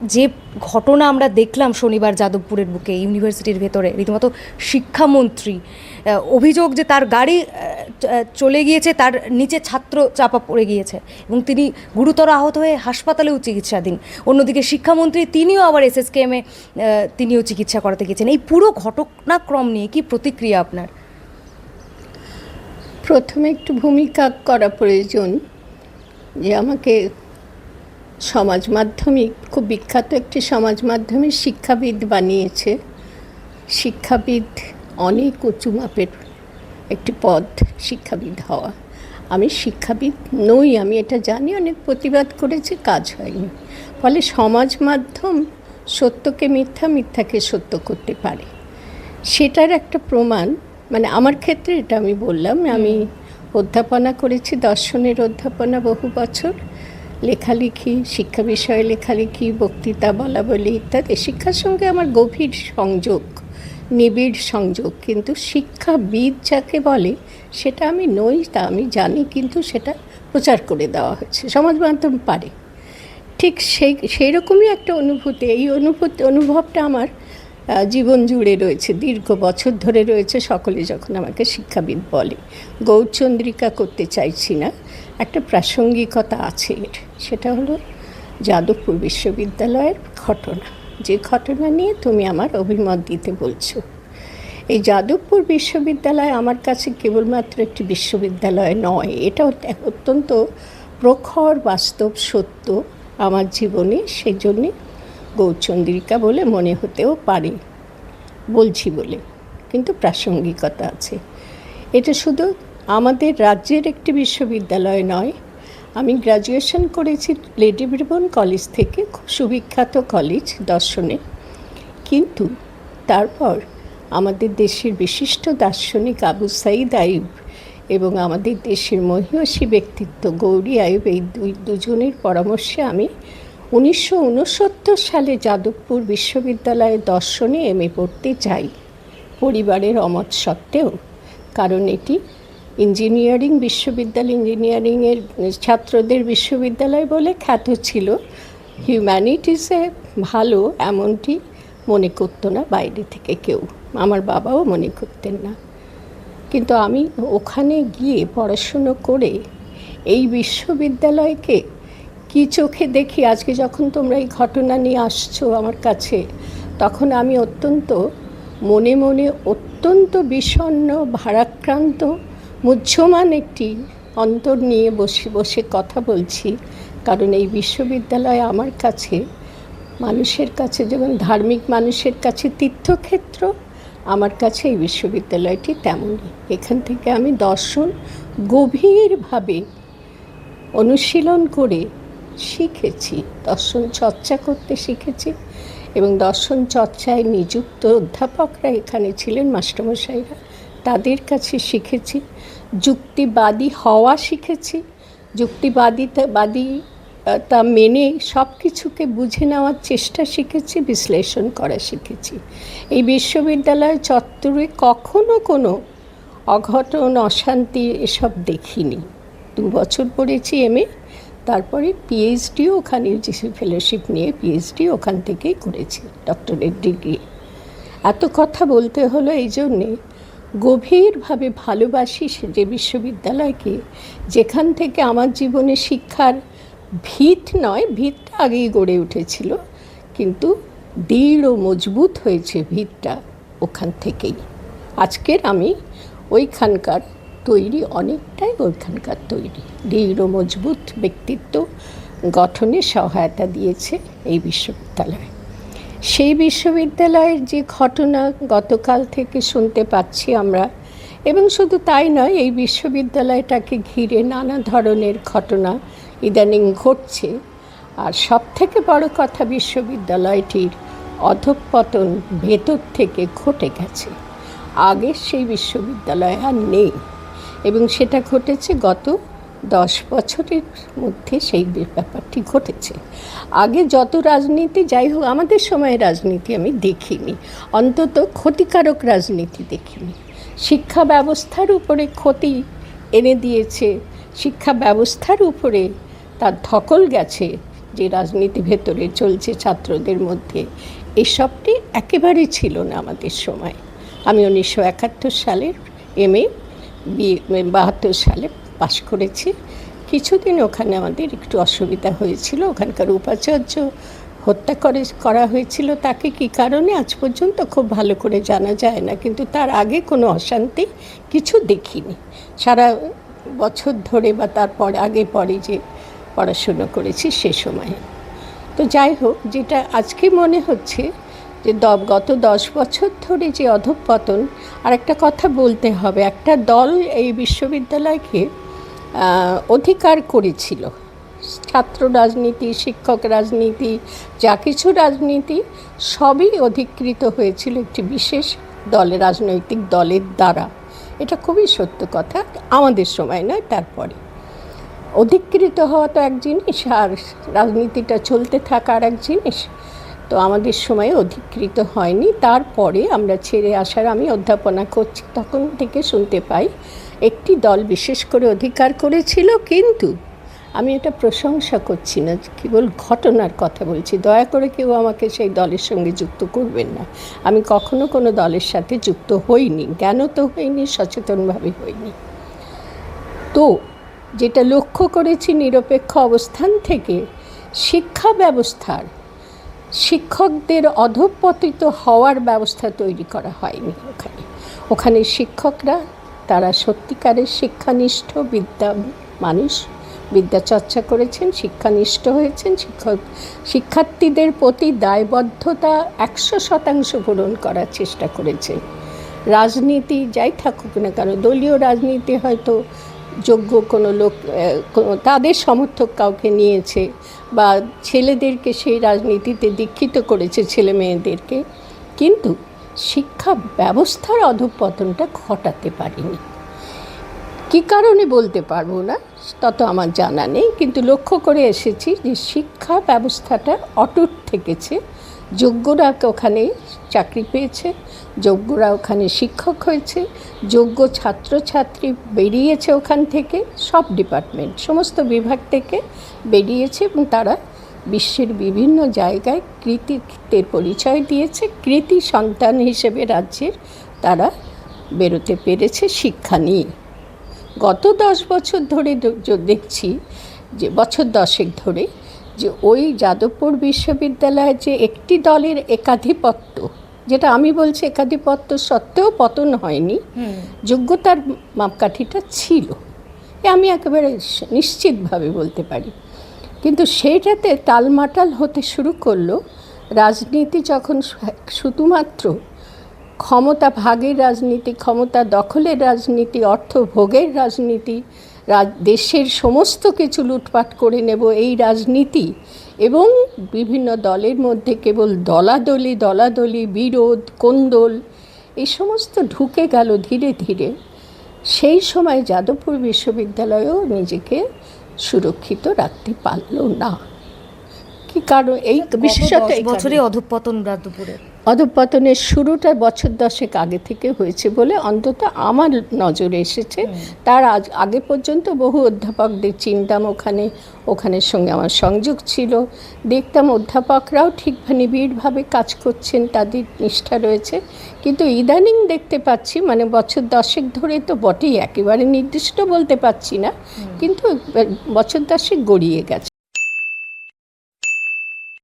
যে ঘটনা আমরা দেখলাম শনিবার যাদবপুরের বুকে, ইউনিভার্সিটির ভেতরে, রীতিমতো শিক্ষামন্ত্রী অভিযোগ যে তার গাড়ি চলে গিয়েছে, তার নিচে ছাত্র চাপা পড়ে গিয়েছে এবং তিনি গুরুতর আহত হয়ে হাসপাতালেও চিকিৎসাধীন। অন্যদিকে শিক্ষামন্ত্রী তিনিও আবার এস এসএসকেএমে তিনিও চিকিৎসা করাতে গিয়েছেন। এই পুরো ঘটনাক্রম নিয়ে কি প্রতিক্রিয়া আপনার? প্রথমে একটু ভূমিকা করা প্রয়োজন যে আমাকে সমাজ মাধ্যমিক খুব বিখ্যাত একটি সমাজ মাধ্যমিক শিক্ষাবিদ বানিয়েছে। শিক্ষাবিদ অনেক উঁচু মাপের একটি পদ শিক্ষাবিদ হওয়া। আমি শিক্ষাবিদ নই আমি এটা জানি অনেক প্রতিবাদ করেছি কাজ হয়নি। ফলে সমাজ মাধ্যম সত্যকে মিথ্যা মিথ্যাকে সত্য করতে পারে। সেটার একটা প্রমাণ মানে আমার ক্ষেত্রে এটা আমি বললাম আমি অধ্যাপনা করেছি দর্শনের অধ্যাপনা বহু বছর। লেখালেখি, শিক্ষা বিষয়ে লেখালেখি, বক্তৃতা বলা বলি ইত্যাদি। শিক্ষার সঙ্গে আমার গভীর সংযোগ, নিবিড় সংযোগ। কিন্তু শিক্ষাবিদ যাকে বলে, সেটা আমি নই, তা আমি জানি, কিন্তু সেটা প্রচার করে দেওয়া হয়েছে। সমাজ মাধ্যম পারে। ঠিক সেই সেই রকমই একটা অনুভূতি। এই অনুভূতি, অনুভবটা আমার জীবন জুড়ে রয়েছে, দীর্ঘ বছর ধরে রয়েছে, সকলে যখন আমাকে শিক্ষাবিদ বলে। গৌরচন্দ্রিকা করতে চাইছি না, একটা প্রাসঙ্গিকতা আছে এর। সেটা হলো যাদবপুর বিশ্ববিদ্যালয়ের ঘটনা। যে ঘটনা নিয়ে তুমি আমার অভিমত দিতে বলছো। এই যাদবপুর বিশ্ববিদ্যালয় আমার কাছে কেবলমাত্র একটি বিশ্ববিদ্যালয় নয়। এটা অত- অত্যন্ত প্রখর, বাস্তব, সত্য আমার জীবনে সেই জন্যে গৌরচন্দ্রিকা বলে মনে হতেও পারে, বলছি বলে, কিন্তু প্রাসঙ্গিকতা আছে। এটা শুধু আমাদের রাজ্যের একটি বিশ্ববিদ্যালয় নয়, আমি গ্র্যাজুয়েশন করেছি লেডি ব্রিবন কলেজ থেকে, খুব সুবিখ্যাত কলেজ দর্শনে। কিন্তু তারপর আমাদের দেশের বিশিষ্ট দার্শনিক আবু সাইদ আইব এবং আমাদের দেশের মহিয়সী ব্যক্তিত্ব গৌরী আইব এই দুই, দুজনের পরামর্শে আমি উনিশশো উনসত্তর সালে যাদবপুর বিশ্ববিদ্যালয়ে দর্শনে এম এ পড়তে চাই। পরিবারের অমত সত্ত্বেও, কারণ এটি ইঞ্জিনিয়ারিং বিশ্ববিদ্যালয়, ইঞ্জিনিয়ারিংয়ের ছাত্রদের বিশ্ববিদ্যালয় বলে খ্যাত ছিল। হিউম্যানিটিসে ভালো এমনটি মনে করতো না বাইরে থেকে কেউ। আমার বাবাও মনে করতেন না। কিন্তু আমি ওখানে গিয়ে পড়াশুনো করে এই বিশ্ববিদ্যালয়কে কি চোখে দেখি? আজকে যখন তোমরা এই ঘটনা নিয়ে আসছো আমার কাছে, তখন আমি অত্যন্ত, মনে মনে অত্যন্ত বিষণ্ণ, ভারাক্রান্ত, মুহ্যমান একটি অন্তর নিয়ে বসে বসে কথা বলছি। কারণ এই বিশ্ববিদ্যালয় আমার কাছে, মানুষের কাছে, যেমন ধার্মিক মানুষের কাছে, তীর্থক্ষেত্র, আমার কাছে এই বিশ্ববিদ্যালয়টি তেমনই। এখান থেকে আমি দর্শন গভীরভাবে অনুশীলন করে শিখেছি, দর্শন চর্চা করতে শিখেছি এবং দর্শন চর্চায় নিযুক্ত অধ্যাপকরা এখানে ছিলেন, মাস্টারমশাইরা তাদের কাছে শিখেছি, যুক্তিবাদী হওয়া শিখেছি যুক্তিবাদিতা বাদী তা মেনে সব কিছুকে বুঝে নেওয়ার চেষ্টা শিখেছি, বিশ্লেষণ করা শিখেছি। এই বিশ্ববিদ্যালয় চত্বরে কখনো কোনো অঘটন, অশান্তি এসব দেখিনি। দু বছর পড়েছি এমএ তারপরে পিএইচডিও ওখানে ইউজিসি ফেলোশিপ নিয়ে পিএইচডি ওখান থেকেই করেছি ডক্টরেট ডিগ্রি এত কথা বলতে হলো এই জন্যে গভীরভাবে ভালোবাসি সে যে বিশ্ববিদ্যালয়কে, যেখান থেকে আমার জীবনে শিক্ষার ভিত নয়, ভিতটা আগেই গড়ে উঠেছিল, কিন্তু দৃঢ় মজবুত হয়েছে ভিতটা ওখান থেকেই। আজকের আমি ওইখানকার তৈরি, অনেকটাই ওইখানকার তৈরি। দৃঢ়, মজবুত ব্যক্তিত্ব গঠনে সহায়তা দিয়েছে এই বিশ্ববিদ্যালয়। সেই বিশ্ববিদ্যালয়ের যে ঘটনা গতকাল থেকে শুনতে পাচ্ছি আমরা, এবং শুধু তাই নয়, এই বিশ্ববিদ্যালয়টাকে ঘিরে নানা ধরনের ঘটনা ইদানিং ঘটছে। আর সব থেকে বড় কথা বিশ্ববিদ্যালয়টির অধঃপতন ভেতর থেকে ঘটে গেছে। আগে সেই বিশ্ববিদ্যালয় আর নেই। এবং সেটা ঘটেছে গত দশ বছরের মধ্যে সেই ব্যাপারটি ঘটেছে। আগে যত রাজনীতি, যাই হোক, আমাদের সময়ে রাজনীতি আমি দেখিনি। অন্তত ক্ষতিকারক রাজনীতি দেখিনি। শিক্ষা ব্যবস্থার উপরে ক্ষতি এনে দিয়েছে। শিক্ষা ব্যবস্থার উপরে তার ধকল গেছে যে রাজনীতি ভেতরে চলছে ছাত্রদের মধ্যে। এসবটি একেবারেই ছিল না আমাদের সময়। আমি উনিশশো একাত্তর সালের এম এ বাহাত্তর সালে পাশ করেছি। কিছুদিন ওখানে আমাদের একটু অসুবিধা হয়েছিল। ওখানকার উপাচার্য হত্যা করে, করা হয়েছিল তাকে। কি কারণে? আজ পর্যন্ত খুব ভালো করে জানা যায় না। কিন্তু তার আগে কোনো অশান্তি কিছু দেখিনি। সারা বছর ধরে বা তারপর আগে পরে যে পড়াশুনো করেছি সে সময়ে। তো যাই হোক, যেটা আজকে মনে হচ্ছে যে দ- গত দশ বছর ধরে যে অধঃপতন, আর একটা কথা বলতে হবে, একটা দল এই বিশ্ববিদ্যালয়কে অধিকার করেছিল। ছাত্র রাজনীতি, শিক্ষক রাজনীতি, যা কিছু রাজনীতি, সবই অধিকৃত হয়েছিল একটি বিশেষ দলে, রাজনৈতিক দলের দ্বারা। এটা খুবই সত্য কথা, আমাদের সময় নয়, তারপরে। অধিকৃত হওয়া তো এক জিনিস, আর রাজনীতিটা চলতে থাকা আর এক জিনিস। তো আমাদের সময়ে অধিকৃত হয়নি। তারপরে আমরা ছেড়ে আসার আমি অধ্যাপনা করছি, তখন থেকে শুনতে পাই, একটি দল বিশেষ করে অধিকার করেছিল, কিন্তু আমি এটা প্রশংসা করছি না, কেবল ঘটনার কথা বলছি। দয়া করে কেউ আমাকে সেই দলের সঙ্গে যুক্ত করবেন না। আমি কখনো কোনো দলের সাথে যুক্ত হইনি জ্ঞানও তো হইনি, সচেতনভাবে হইনি। তো যেটা লক্ষ্য করেছি নিরপেক্ষ অবস্থান থেকে, শিক্ষা ব্যবস্থার শিক্ষকদের অধঃপতিত হওয়ার ব্যবস্থা তৈরি করা হয়নি ওখানে। ওখানে শিক্ষকরা, তারা সত্যিকারের শিক্ষানিষ্ঠ, বিদ্যা মানুষ, বিদ্যা চর্চা করেছেন, শিক্ষানিষ্ঠ হয়েছেন, শিক্ষক, শিক্ষার্থীদের প্রতি দায়বদ্ধতা একশো শতাংশ পূরণ করার চেষ্টা করেছেন রাজনীতি যাই থাকুক না কেন, দলীয় রাজনীতি হয়তো যোগ্য কোনো লোক তাদের সমর্থক কাউকে নিয়েছে বা ছেলেদেরকে সেই রাজনীতিতে দীক্ষিত করেছে ছেলে মেয়েদেরকে, কিন্তু শিক্ষা ব্যবস্থার অধঃপতনটা ঘটাতে পারিনি। কী কারণে বলতে পারব না তত আমার জানা নেই, কিন্তু লক্ষ্য করে এসেছি যে শিক্ষা ব্যবস্থাটা অটুট থেকেছে। যোগ্যরা ওখানে চাকরি পেয়েছে, যোগ্যরা ওখানে শিক্ষক হয়েছে, যোগ্য ছাত্রছাত্রী বেরিয়েছে ওখান থেকে, সব ডিপার্টমেন্ট, সমস্ত বিভাগ থেকে বেরিয়েছে এবং তারা বিশ্বের বিভিন্ন জায়গায় কৃতিত্বের পরিচয় দিয়েছে। কৃতি সন্তান হিসেবে রাজ্যের তারা বেরোতে পেরেছে শিক্ষা নিয়ে। গত দশ বছর ধরে দেখছি যে বছর দশেক ধরে যে ওই যাদবপুর বিশ্ববিদ্যালয়ে যে একটি দলের একাধিপত্য যেটা আমি বলছি একাধিপত্য সত্ত্বেও পতন হয়নি যোগ্যতার মাপকাঠিটা ছিল। এ আমি একেবারে নিশ্চিতভাবে বলতে পারি। কিন্তু সেইটাতে টালমাটাল হতে শুরু করল রাজনীতি যখন শুধুমাত্র ক্ষমতা ভাগের রাজনীতি ক্ষমতা দখলের রাজনীতি অর্থ ভোগের রাজনীতি রাজ- দেশের সমস্ত কিছু লুটপাট করে নেব এই রাজনীতি এবং বিভিন্ন দলের মধ্যে কেবল দলাদলি দলাদলি বিরোধ কোন্দল এই সমস্ত ঢুকে গেল ধীরে ধীরে। সেই সময় যাদবপুর বিশ্ববিদ্যালয়েও নিজেকে সুরক্ষিত রাখতে পারল না। কি কারণ? এই বিশেষত বছরে। অধঃপতন যাদবপুরের অধঃপতনের শুরুটা বছর দশেক আগে থেকে হয়েছে বলে অন্তত আমার নজরে এসেছে। তার আজ আগে পর্যন্ত বহু অধ্যাপকদের চিনতাম ওখানে ওখানের সঙ্গে আমার সংযোগ ছিল। দেখতাম অধ্যাপকরাও ঠিক নিবিড়ভাবে কাজ করছেন তাদের নিষ্ঠা রয়েছে। কিন্তু ইদানিং দেখতে পাচ্ছি মানে বছর দশেক ধরে তো বটেই একেবারে নির্দিষ্ট বলতে পারছি না। কিন্তু বছর দশেক গড়িয়ে গেছে।